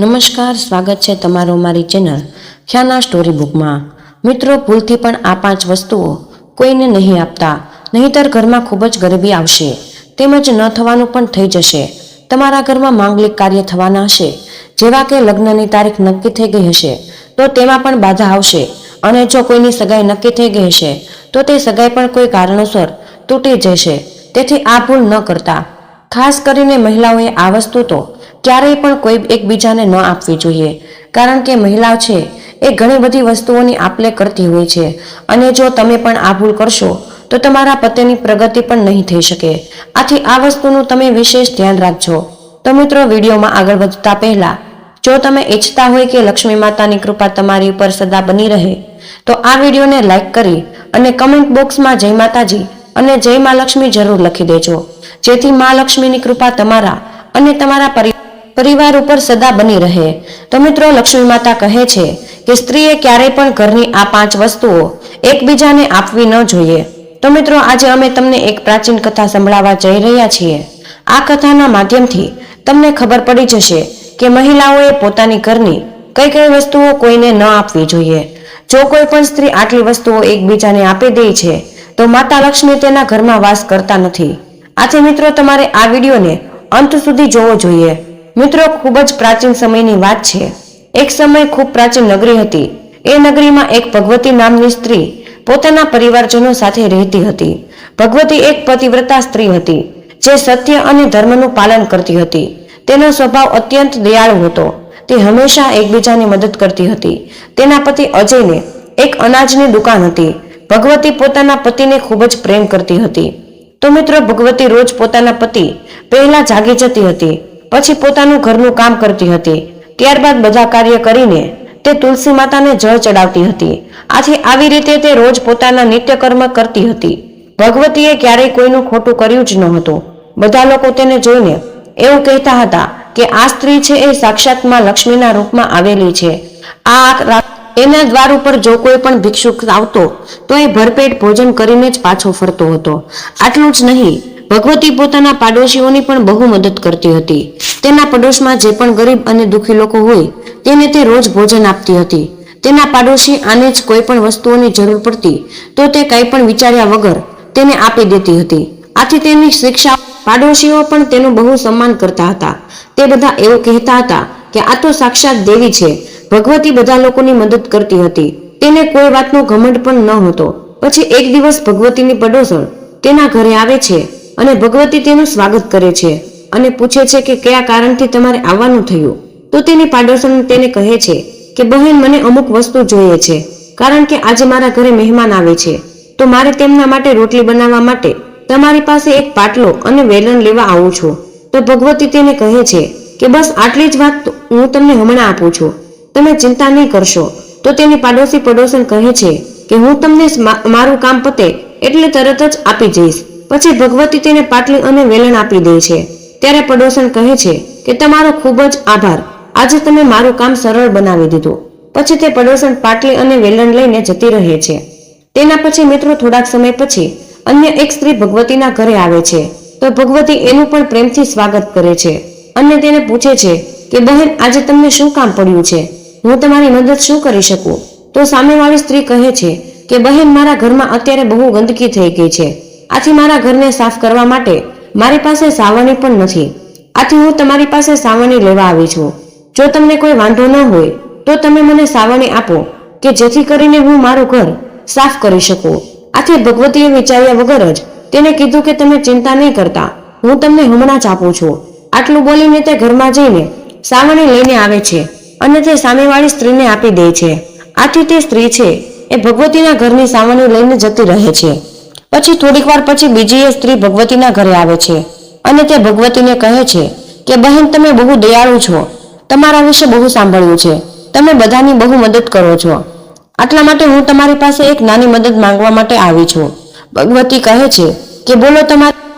નમસ્કાર, સ્વાગત છે તમારું મારી ચેનલ ખ્યાના સ્ટોરી બુકમાં મિત્રો, ભૂલથી પણ આ પાંચ વસ્તુઓ કોઈને નહીં આપતા, નહીંતર ઘરમાં ખૂબ જ ગરીબી આવશે. તેમજ ન થવાનું પણ થઈ જશે. તમારા ઘરમાં માંગલિક કાર્ય થવાના હશે. જેવા કે લગ્નની તારીખ નક્કી થઈ ગઈ હશે, તો તેમાં પણ બાધા આવશે. અને જો કોઈની સગાઈ નક્કી થઈ ગઈ હશે, તો તે સગાઈ પણ કોઈ કારણોસર તૂટી જશે. તેથી આ ભૂલ ન કરતા. ખાસ કરીને મહિલાઓએ આ વસ્તુ તો ક્યારેય પણ કોઈ એકબીજાને ન આપવી જોઈએ. કારણ કે મહિલાઓ છે, એ ઘણી બધી વસ્તુઓની આપલે કરતી હોય છે. અને જો તમે પણ આ ભૂલ કરશો, તો તમારા પતિની પ્રગતિ પણ નહીં થઈ શકે. આથી આ વસ્તુનું તમે વિશેષ ધ્યાન રાખજો. તો મિત્રો, વિડીયોમાં આગળ વધતા પહેલા, જો તમે ઈચ્છતા હોય કે લક્ષ્મી માતાની કૃપા તમારી ઉપર સદા બની રહે, તો આ વિડીયોને લાઈક કરી અને કમેન્ટ બોક્સમાં જય માતાજી અને જય મા લક્ષ્મી જરૂર લખી દેજો. જેથી મા લક્ષ્મીની કૃપા તમારા અને તમારા પરિ- પરિવાર ઉપર સદા બની રહે. તો મિત્રો, લક્ષ્મી માતા કહે છે કે સ્ત્રીએ ક્યારેય પણ ઘરની આ પાંચ વસ્તુઓ એકબીજાને આપવી ન જોઈએ. તો મિત્રો, આજે અમે તમને એક પ્રાચીન કથા સંભળાવવા જઈ રહ્યા છીએ. આ કથાના માધ્યમથી તમને ખબર પડી જશે કે મહિલાઓએ પોતાની ઘરની કઈ કઈ વસ્તુઓ કોઈને ન આપવી જોઈએ. જો કોઈ પણ સ્ત્રી આટલી વસ્તુઓ એકબીજાને આપી દે છે, તો માતા લક્ષ્મી તેના ઘરમાં વાસ કરતા નથી. આથી મિત્રો, તમારે આ વિડીયોને અંત સુધી જોવો જોઈએ. મિત્રો, ખૂબ જ પ્રાચીન સમયની વાત છે. એક સમય ખૂબ પ્રાચીન નગરી હતી. એ નગરીમાં એક ભગવતી નામની સ્ત્રી પોતાના પરિવારજનો સાથે રહેતી હતી. ભગવતી એક પતિવ્રતા સ્ત્રી હતી, જે સત્ય અને ધર્મનું પાલન કરતી હતી. તેનો સ્વભાવ અત્યંત દયાળુ હતો. તે હંમેશા એકબીજાની મદદ કરતી હતી. તેના પતિ અજયને એક અનાજની દુકાન હતી. ભગવતી પોતાના પતિને ખૂબ જ પ્રેમ કરતી હતી. તો મિત્રો, ભગવતી રોજ પોતાના પતિ પહેલા જાગી જતી હતી. પછી પોતાનું ઘરનું કામ કરતી હતી. ત્યારબાદ બધા કાર્ય કરીને તે તુલસી માતાને જળ ચડાવતી હતી. આથી આવી રીતે તે રોજ પોતાના નિત્યકર્મ કરતી હતી. ભગવતીએ ક્યારેય કોઈનું ખોટું કર્યું જ ન બધા લોકો તેને જોઈને એવું કહેતા હતા કે આ સ્ત્રી છે એ સાક્ષાતમાં લક્ષ્મીના રૂપમાં આવેલી છે. આ એના દ્વાર ઉપર જો કોઈ પણ ભિક્ષુક આવતો તો એ ભરપેટ ભોજન કરીને જ પાછો ફરતો હતો. આટલું જ નહીં ભગવતી પોતાના પાડોશીઓની પણ બહુ મદદ કરતી હતી. તેના પડોશમાં જે પણ ગરીબ અને દુઃખી લોકો હોય, તેને તે રોજ ભોજન આપતી હતી. તેના પાડોશી આને જ કોઈ પણ વસ્તુઓની જરૂર પડતી, તો તે કંઈ પણ વિચાર્યા વગર તેને આપી દેતી હતી. આથી તેની શિક્ષા પાડોશીઓ પણ તેનું બહુ સન્માન કરતા હતા. તે બધા એવું કહેતા હતા કે આ તો સાક્ષાત દેવી છે. ભગવતી બધા લોકોની મદદ કરતી હતી. તેને કોઈ વાતનો ઘમંડ પણ ન હતો. પછી એક દિવસ ભગવતીની પડોસણ તેના ઘરે આવે છે. અને ભગવતી તેનું સ્વાગત કરે છે અને પૂછે છે કે કયા કારણથી તમારે આવવાનું થયું? તો તેની પાડોશન તેને કહે છે કે, બહેન, મને અમુક વસ્તુ જોઈએ છે. કારણ કે આજે મારા ઘરે મહેમાન આવે છે. તો મારે તેમના માટે રોટલી બનાવવા માટે તમારી પાસે એક પાટલો અને વેલણ લેવા આવું છું. તો ભગવતી તેને કહે છે કે, બસ આટલી જ વાત હું તમને હમણાં આપું છું. તમે ચિંતા નહીં કરશો. તો તેની પાડોશી પડોશન કહે છે કે, હું તમને મારું કામ પતે એટલે તરત જ આપી જઈશ. પછી ભગવતી તેને પાટલી અને વેલણ આપી દે છે. ત્યારે પડોશન કહે છે કે તમારો ખૂબ જ આભાર. આજે તમે મારું કામ સરળ બનાવી દીધું. પછી તે પડોશન પાટલી અને વેલણ લઈને જતી રહે છે. તેના પછી મિત્રો થોડાક સમય પછી અન્ય એક સ્ત્રી ભગવતીના ઘરે આવે છે. તો ભગવતી એનું પણ પ્રેમથી સ્વાગત કરે છે. અને તેને પૂછે છે કે, બહેન, આજે તમને શું કામ પડ્યું છે? હું તમારી મદદ શું કરી શકું? તો સામેવાળી સ્ત્રી કહે છે કે, બહેન, મારા ઘરમાં અત્યારે બહુ ગંદકી થઈ ગઈ છે. આથી મારા ઘરને સાફ કરવા માટે મારી પાસે સાવરણી પણ નથી. આથી હું તમારી પાસે સાવરણી લેવા આવી છું. જો તમને કોઈ વાંધો ન હોય, તો તમે મને સાવરણી આપો કે જેથી કરીને હું મારું ઘર સાફ કરી શકું. આથી ભગવતીએ વિચાર્યા વગર જ તેને કીધું કે તમે ચિંતા નહીં કરતા, હું તમને હમણાં જ આપું છું. આટલું બોલીને તે ઘરમાં જઈને સાવરણી લઈને આવે છે અને તે સામેવાળી સ્ત્રીને આપી દે છે. આથી તે સ્ત્રી છે એ ભગવતીના ઘરની સાવરણી લઈને જતી રહે છે. પછી થોડીક વાર પછી બીજી એ સ્ત્રી ભગવતીના ઘરે આવે છે અને તે ભગવતીને કહે છે કે, બહેન, તમે બહુ દયાળુ છો. તમારા વિશે બહુ સાંભળ્યું છે. તમે બધાની બહુ મદદ કરો છો. આટલા માટે હું તમારી પાસે એક નાની મદદ માંગવા માટે આવી છું. ભગવતી કહે છે કે, બોલો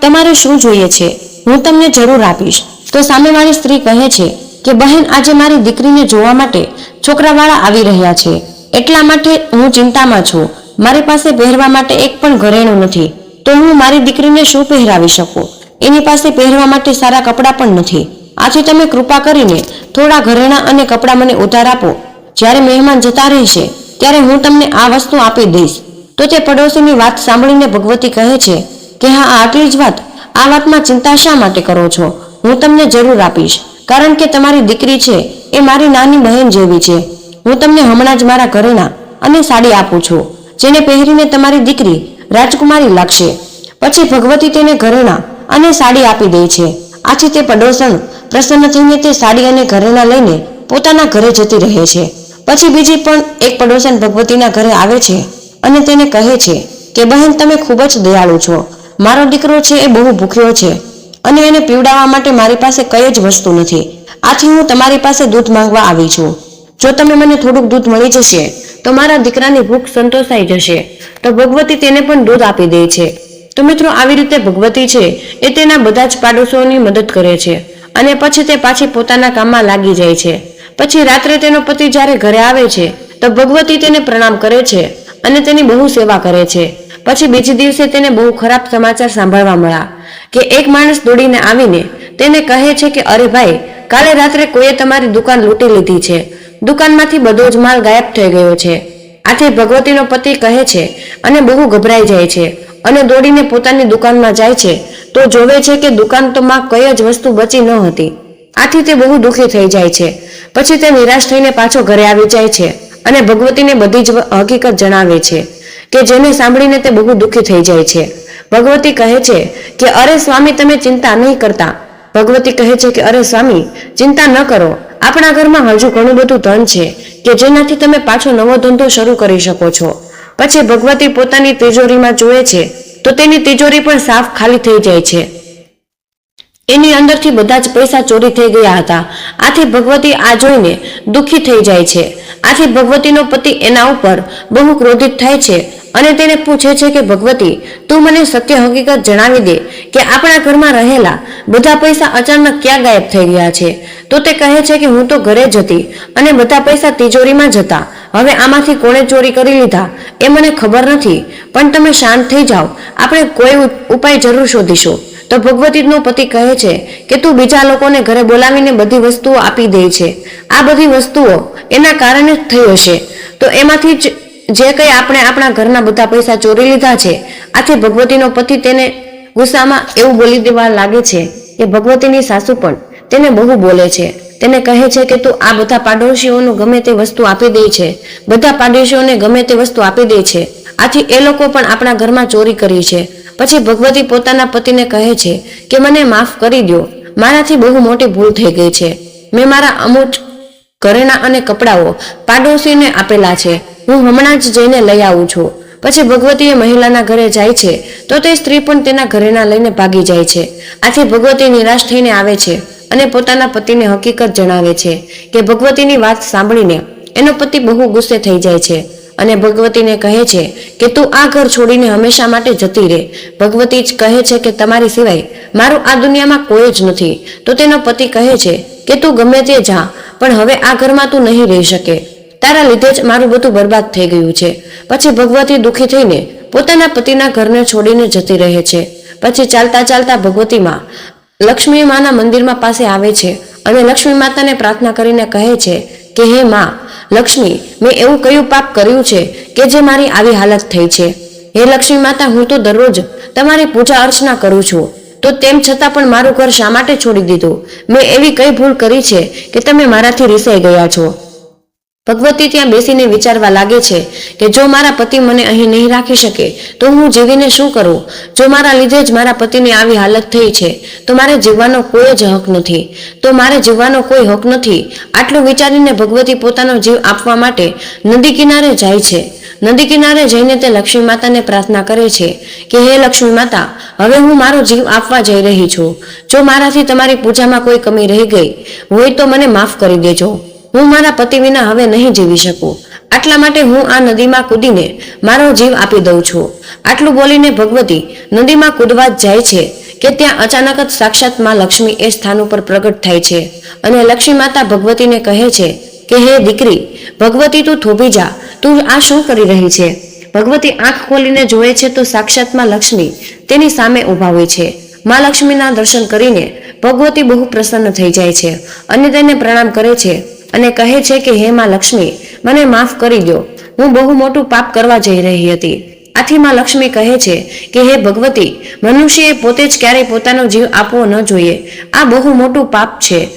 તમારે શું જોઈએ છે? હું તમને જરૂર આપીશ. તો સામેવાળી સ્ત્રી કહે છે કે, બહેન, આજે મારી દીકરીને જોવા માટે છોકરાવાળા આવી રહ્યા છે. એટલા માટે હું ચિંતામાં છું. મારી પાસે પહેરવા માટે એક પણ ઘરેણું નથી, તો હું મારી દીકરીને શું પહેરાવી શકું? એની પાસે પહેરવા માટે સારા કપડાં પણ નથી. આથી તમે કૃપા કરીને થોડા ઘરેણાં અને કપડાં મને ઉધાર આપો. જ્યારે મહેમાન જતા રહેશે, ત્યારે હું તમને આ વસ્તુ આપી દઈશ. તો તે પડોશીની વાત સાંભળીને ભગવતી કહે છે કે, હા આટલી જ વાત. આ વાતમાં ચિંતા શા માટે કરો છો? હું તમને જરૂર આપીશ, કારણ કે તમારી દીકરી છે, એ મારી નાની બહેન જેવી છે. હું તમને હમણાં જ મારા ઘરેણાં અને સાડી આપું છું. જેને પહેરીને તમારી દીકરી રાજકુમારી લાગશે. પછી ભગવતી તેને ઘરેણા અને સાડી આપી દે છે. આથી તે પડોસણ પ્રસન્ન થઈને તે સાડી અને ઘરેણા લઈને પોતાના ઘરે જતી રહે છે. પછી બીજી પણ એક પડોસણ ભગવતીના ઘરે આવે છે અને તેને કહે છે કે, બહેન, તમે ખૂબ જ દયાળુ છો. મારો દીકરો છે એ બહુ ભૂખ્યો છે અને એને પીવડાવવા માટે મારી પાસે કઈ જ વસ્તુ નથી. આથી હું તમારી પાસે દૂધ માંગવા આવી છું. જો તમે મને થોડુંક દૂધ મળી જશે તો મારા દીકરાની ભૂખ સંતોષાઈ જશે. તો ભગવતી તેને પણ દૂધ આપી દે છે. તો મિત્રો, આવી રીતે ભગવતી છે એ તેના બધા જ પાડોશોની મદદ કરે છે અને પછી તે પાછી પોતાના કામમાં લાગી જાય છે. પછી રાત્રે તેનો પતિ જ્યારે ઘરે આવે છે, તો ભગવતી તેને પ્રણામ કરે છે અને તેની બહુ સેવા કરે છે. પછી બીજે દિવસે તેને બહુ ખરાબ સમાચાર સાંભળવા મળ્યા કે એક માણસ દોડીને આવીને તેને કહે છે કે, અરે ભાઈ, કાલે રાત્રે કોઈએ તમારી દુકાન લૂંટી લીધી છે. દુકાનમાંથી બધો જ માલ ગાયબ થઈ ગયો છે. આથી ભગવતીનો પતિ કહે છે અને બહુ ગભરાઈ જાય છે અને દોડીને પોતાની દુકાનમાં જાય છે. તો જોવે છે કે દુકાન તો માં કઈ જ વસ્તુ બચી ન હતી. આથી તે બહુ દુઃખી થઈ જાય છે. પછી તે નિરાશ થઈને પાછો ઘરે આવી જાય છે અને ભગવતીને બધી જ હકીકત જણાવે છે કે જેને સાંભળીને તે બહુ દુઃખી થઈ જાય છે. ભગવતી કહે છે કે અરે સ્વામી તમે ચિંતા નહીં કરતા. ભગવતી કહે છે કે અરે સ્વામી, ચિંતા ન કરો. આપણા ઘરમાં હજુ ઘણું બધું ધન છે કે જેનાથી તમે પાછો નવો ધંધો શરૂ કરી શકો છો. પછી ભગવતી પોતાની તિજોરીમાં જુએ છે, તો તેની તિજોરી પણ સાફ ખાલી થઈ જાય છે. એની અંદરથી બધા જ પૈસા ચોરી થઈ ગયા હતા. આથી ભગવતી આ જોઈને દુઃખી થઈ જાય છે. આથી ભગવતીનો પતિ એના ઉપર બહુ ક્રોધિત થાય છે અને તેને પૂછે છે કે, ભગવતી, તું મને સત્ય હકીકત જણાવી દે કે આપણા ઘરમાં રહેલા બધા પૈસા અચાનક ક્યાં ગાયબ થઈ ગયા છે? તો તે કહે છે કે, હું તો ઘરે જ હતી અને બધા પૈસા તિજોરીમાં જ હતા. હવે આમાંથી કોણે ચોરી કરી લીધા? એ મને ખબર નથી. પણ તમે શાંત થઈ જાઓ. આપણે કોઈ ઉપાય જરૂર શોધીશું. તો ભગવતીનો પતિ કહે છે કે તું બીજા લોકોને ઘરે બોલાવીને બધી વસ્તુઓ આપી દે છે. આ બધી વસ્તુઓ એના કારણે જ થઈ હશે. તો એમાંથી જ જે કંઈ આપણે આપણા ઘરના બધા પૈસા ચોરી લીધા છે, આથી ભગવતીનો પતિ તેને ગુસ્સામાં એવું બોલી દેવા લાગે છે કે ભગવતીની સાસુ પણ તેને બહુ બોલે છે. તેને કહે છે કે તું આ બધા પાડોશીઓનું ગમે તે વસ્તુ આપી દે છે. બધા પાડોશીઓને ગમે તે વસ્તુ આપી દે છે. આથી એ લોકો પણ આપણા ઘરમાં ચોરી કરી છે. પછી ભગવતી પોતાના પતિને કહે છે કે મને માફ કરી દો મારાથી બહુ મોટી ભૂલ થઈ ગઈ છે. મેં મારા અમુક ઘરેણાં અને કપડાઓ પાડોશીને આપેલા છે. હું હમણાં જ જઈને લઈ આવું છું. પછી ભગવતીએ મહિલાના ઘરે જાય છે, તો તે સ્ત્રી પણ તેના ઘરેણાં લઈને ભાગી જાય છે. આથી ભગવતી નિરાશ થઈને આવે છે અને પોતાના પતિને હકીકત જણાવે છે કે ભગવતીની વાત સાંભળીને એનો પતિ બહુ ગુસ્સે થઈ જાય છે. અને ભગવતીને કહે છે કે તું આ ઘર છોડીને હંમેશા માટે જતી રહે. ભગવતી જ કહે છે કે તમારી સિવાય મારું આ દુનિયામાં કોઈ જ નથી. તો તેનો પતિ કહે છે કે તું ગમે તે જા, પણ હવે આ ઘરમાં તું નહીં રહી શકે. તારા લીધે જ મારું બધું બરબાદ થઈ ગયું છે. પછી ભગવતી દુઃખી થઈને પોતાના પતિના ઘરને છોડીને જતી રહે છે. પછી ચાલતા ચાલતા ભગવતીમાં લક્ષ્મી માના મંદિરમાં પાસે આવે છે અને લક્ષ્મી માતાને પ્રાર્થના કરીને કહે છે કે હે માં, લક્ષ્મી, મેં એવું કયું પાપ કર્યું છે કે જે મારી આવી હાલત થઈ છે? હે લક્ષ્મી માતા, હું તો દરરોજ તમારી પૂજા અર્ચના કરું છું. તો તેમ છતાં પણ મારું ઘર શા માટે છોડી દીધું? મેં એવી કઈ ભૂલ કરી છે કે તમે મારાથી રિસાઈ ગયા છો? ભગવતી ત્યાં બેસીને વિચારવા લાગે છે કે જો મારા પતિ મને અહીં નહીં રાખી શકે, તો હું જીવીને શું કરું? જો મારા લીધે જ મારા પતિની આવી હાલત થઈ છે, તો મારે જીવવાનો કોઈ જ હક નથી. તો મારે જીવવાનો કોઈ હક નથી. આટલું વિચારીને ભગવતી પોતાનો જીવ આપવા માટે નદી કિનારે જાય છે. નદી કિનારે જઈને તે લક્ષ્મી માતાને પ્રાર્થના કરે છે કે, હે લક્ષ્મી માતા, હવે હું મારો જીવ આપવા જઈ રહી છું. જો મારાથી તમારી પૂજામાં કોઈ કમી રહી ગઈ હોય તો મને માફ કરી દેજો. હું મારા પતિ વિના હવે નહીં જીવી શકું. આટલા માટે હું આ નદીમાં કૂદીને મારો જીવ આપી દઉં છું. આટલું બોલીને ભગવતી નદીમાં કૂદવા જાય છે કે ત્યાં અચાનક જ સાક્ષાતમાં લક્ષ્મી એ સ્થાન ઉપર પ્રગટ થાય છે. અને લક્ષ્મી માતા ભગવતીને કહે છે કે, હે દીકરી, ભગવતી તું થોભી જા. તું આ શું કરી રહી છે? ભગવતી આંખ ખોલીને જોવે છે તો સાક્ષાતમાં લક્ષ્મી તેની સામે ઊભા હોય છે. માં લક્ષ્મીના દર્શન કરીને ભગવતી બહુ પ્રસન્ન થઈ જાય છે અને તેને પ્રણામ કરે છે. અને કહે છે કે, હે માં લક્ષ્મી, મને માફ કરી દો હું બહુ મોટું પાપ કરવા જઈ રહી હતી. આથી માં લક્ષ્મી કહે છે કે, હે ભગવતી, મનુષ્યએ પોતે જ ક્યારેય પોતાનો જીવ આપવો ન જોઈએ. આ બહુ મોટું પાપ છે.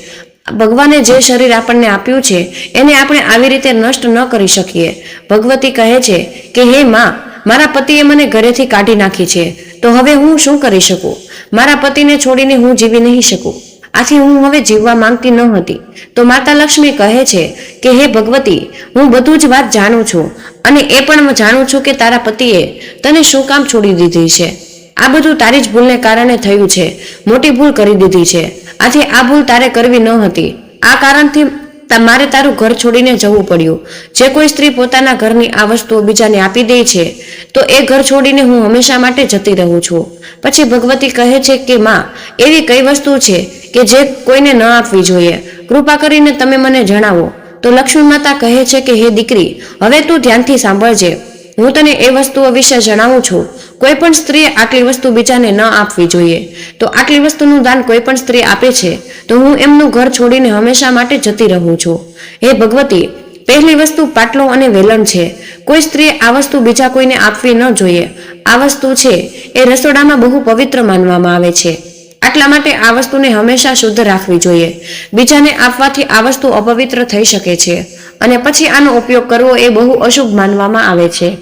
ભગવાને જે શરીર આપણને આપ્યું છે, એને આપણે આવી રીતે નષ્ટ ન કરી શકીએ. ભગવતી કહે છે કે, હે માં, મારા પતિએ મને ઘરેથી કાઢી નાખી છે. તો હવે હું શું કરી શકું? મારા પતિને છોડીને હું જીવી નહીં શકું. આથી હું હવે જીવવા માંગતી ન હતી. તો માતા લક્ષ્મી કહે છે કે, હે ભગવતી, હું બધું જ વાત જાણું છું અને એ પણ જાણું છું કે તારા પતિએ તને શું કામ છોડી દીધી છે. આ બધું તારી જ ભૂલને કારણે થયું છે. મોટી ભૂલ કરી દીધી છે. આથી આ ભૂલ તારે કરવી ન હતી. આ કારણથી તમારે તારું ઘર છોડીને જવું પડ્યું. જે કોઈ સ્ત્રી પોતાના ઘરની આ વસ્તુઓ બીજાને આપી દે છે, તો એ ઘર છોડીને હું હંમેશા માટે જતી રહું છું. પછી ભગવતી કહે છે કે, માં, એવી કઈ વસ્તુ છે કે જે કોઈને ન આપવી જોઈએ? કૃપા કરીને તમે મને જણાવો. તો લક્ષ્મી માતા કહે છે કે, હે દીકરી, હવે તું ધ્યાનથી સાંભળજે. હું તને એ વસ્તુઓ વિશે જણાવું છું. કોઈ પણ સ્ત્રીએ આટલી વસ્તુ બીજાને ન આપવી જોઈએ. તો આટલી વસ્તુનું દાન કોઈ પણ સ્ત્રી આપે છે, તો હું એમનું ઘર છોડીને હંમેશા માટે જતી રહું છું. હે ભગવતી, પહેલી વસ્તુ પાટલો અને વેલણ છે. કોઈ સ્ત્રીએ આ વસ્તુ બીજા કોઈને આપવી ન જોઈએ. આ વસ્તુ છે, એ રસોડામાં બહુ પવિત્ર માનવામાં આવે છે. આટલા માટે આ વસ્તુને હંમેશા શુદ્ધ રાખવી જોઈએ. બીજાને આપવાથી આ વસ્તુ અપવિત્ર થઈ શકે છે. અને પછી આનો ઉપયોગ કરવો એ બહુ અશુભ માનવામાં આવે છે.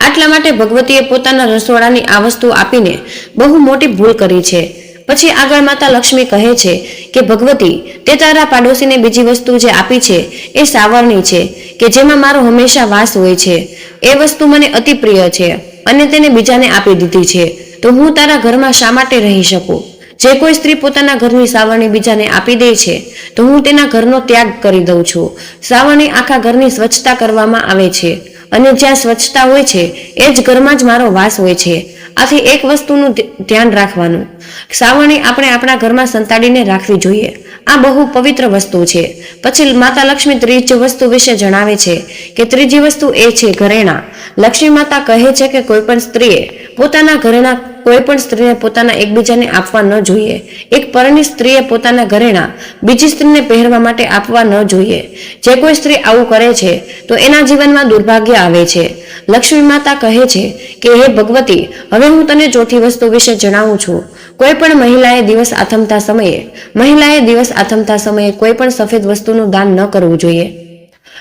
આટલા માટે ભગવતીએ પોતાના રસોડાની આ વસ્તુ આપીને બહુ મોટી ભૂલ કરી છે. પછી આગળ માતા લક્ષ્મી કહે છે કે, ભગવતી, તે તારા પાડોશીને બીજી વસ્તુ જે આપી છે એ સાવરણી છે, કે જેમાં મારો હંમેશા વાસ હોય છે. એ વસ્તુ મને અતિ પ્રિય છે અને તેને બીજાને આપી દીધી છે. તો હું તારા ઘરમાં શા માટે રહી શકું? જે કોઈ સ્ત્રી પોતાના ઘરની સાવરણી બીજાને આપી દે છે, તો હું તેના ઘરનો ત્યાગ કરી દઉં છું. સાવરણી આખા ઘરની સ્વચ્છતા કરવામાં આવે છે અને જ્યાં સ્વચ્છતા હોય છે, એ જ ઘરમાં જ મારો વાસ હોય છે. આથી એક વસ્તુનું ધ્યાન રાખવાનું. સાવરણી આપણે આપણા ઘરમાં સંતાડીને રાખવી જોઈએ. આ બહુ પવિત્ર વસ્તુ છે. પછી માતા લક્ષ્મી ત્રીજી વસ્તુ વિશે જણાવે છે કે ત્રીજી વસ્તુ એ છે ઘરેણા. લક્ષ્મી માતા કહે છે કે કોઈ પણ સ્ત્રીએ પોતાના ઘરેણા કોઈ પણ સ્ત્રીને પોતાના એકબીજાને આપવા ન જોઈએ. એક પરણી સ્ત્રીએ પોતાના ઘરેણા બીજી સ્ત્રીને પહેરવા માટે આપવા ન જોઈએ. જે કોઈ સ્ત્રી આવું કરે છે, તો એના જીવનમાં દુર્ભાગ્ય આવે છે. લક્ષ્મી માતા કહે છે કે, હે ભગવતી, હવે હું તને ચોથી વસ્તુ વિશે જણાવું છું. કોઈ પણ મહિલાએ દિવસ આથમતા સમયે, મહિલાએ દિવસ આથમતા સમયે કોઈ પણ સફેદ વસ્તુનું દાન ન કરવું જોઈએ.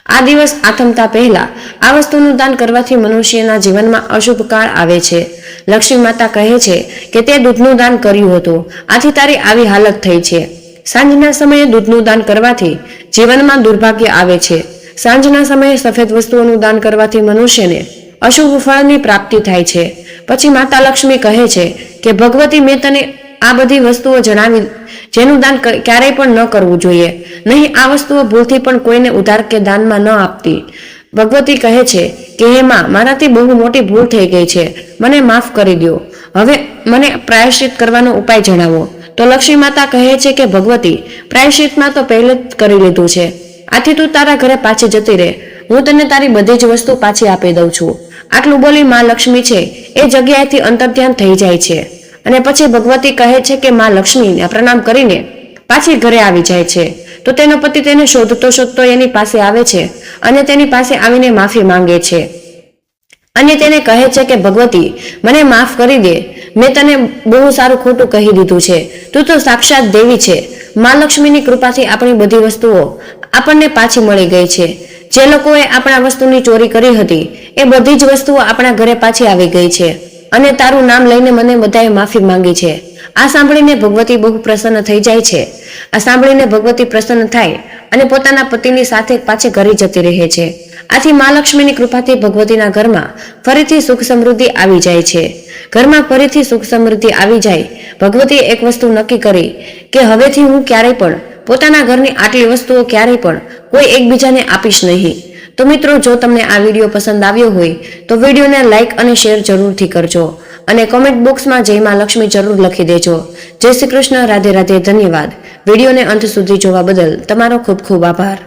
આ દિવસ આથમતા પહેલા, આ વસ્તુનું દાન કરવાથી મનુષ્યના જીવનમાં અશુભ કાળ આવે છે. લક્ષ્મી માતા કહે છે કે તે દૂધનું દાન કર્યું હતું. આથી તારી આવી હાલત થઈ છે. સાંજના સમયે દૂધનું દાન કરવાથી જીવનમાં દુર્ભાગ્ય આવે છે. સાંજના સમયે સફેદ વસ્તુઓનું દાન કરવાથી મનુષ્યને અશુભ ફળની પ્રાપ્તિ થાય છે. પછી માતા લક્ષ્મી કહે છે કે, ભગવતી મેં તને આ બધી વસ્તુઓ જણાવી, જેનું દાન ક્યારેય પણ ન કરવું જોઈએ. નહીં, આ વસ્તુઓ ભૂલથી પણ કોઈને ઉધાર કે દાનમાં ન આપતી. ભગવતી કહે છે કે, હે માં, મારાથી બહુ મોટી ભૂલ થઈ ગઈ છે. મને માફ કરી દો હવે મને પ્રાયશ્ચિત કરવાનો ઉપાય જણાવો. તો લક્ષ્મી માતા કહે છે કે, ભગવતી, પ્રાયશ્ચિતમાં તો પહેલે જ કરી લીધું છે. આથી તું તારા ઘરે પાછી જતી રહે. હું તને તારી બધી જ વસ્તુ પાછી આપી દઉં છું. આટલું બોલી માં લક્ષ્મી છે, એ જગ્યાએથી અંતર્ધ્યાન થઈ જાય છે. અને પછી ભગવતી કહે છે કે માં લક્ષ્મીને પ્રણામ કરીને પાછી ઘરે આવી જાય છે. તો તેનો પતિ તેને શોધતો શોધતો એની પાસે આવે છે અને તેની પાસે આવીને માફી માંગે છે. અને તેને કહે છે કે, ભગવતી, મને માફ કરી દે. મેં તને બહુ સારું ખોટું કહી દીધું છે. તું તો સાક્ષાત દેવી છે. મા લક્ષ્મીની કૃપાથી આપણી બધી વસ્તુઓ આપણને પાછી મળી ગઈ છે. જે લોકોએ આપણા વસ્તુની ચોરી કરી હતી, એ બધી જ વસ્તુઓ આપણા ઘરે પાછી આવી ગઈ છે. અને તારું નામ લઈને મને બધાએ માફી માંગી છે. આ સાંભળીને ભગવતી બહુ પ્રસન્ન થઈ જાય છે. આ સાંભળીને ભગવતી પ્રસન્ન થાય અને પોતાના પતિની સાથે પાછી ઘરે જતી રહે છે. આથી મા લક્ષ્મીની કૃપાથી ભગવતીના ઘરમાં ફરીથી સુખ સમૃદ્ધિ આવી જાય છે. ઘરમાં ફરીથી સુખ સમૃદ્ધિ આવી જાય. ભગવતીએ એક વસ્તુ નક્કી કરી કે હવેથી હું ક્યારેય પણ પોતાના ઘરની આટલી વસ્તુઓ ક્યારેય પણ કોઈ એકબીજાને આપીશ નહીં. તો મિત્રો, જો તમને આ વીડિયો પસંદ આવ્યો હોય, તો વિડીયોને લાઇક અને શેર જરૂરથી કરજો અને કોમેન્ટ બોક્સમાં જય માં લક્ષ્મી જરૂર લખી દેજો. જય શ્રી કૃષ્ણ, રાધે રાધે, ધન્યવાદ. વિડીયોને અંત સુધી જોવા બદલ તમારો ખૂબ ખૂબ આભાર.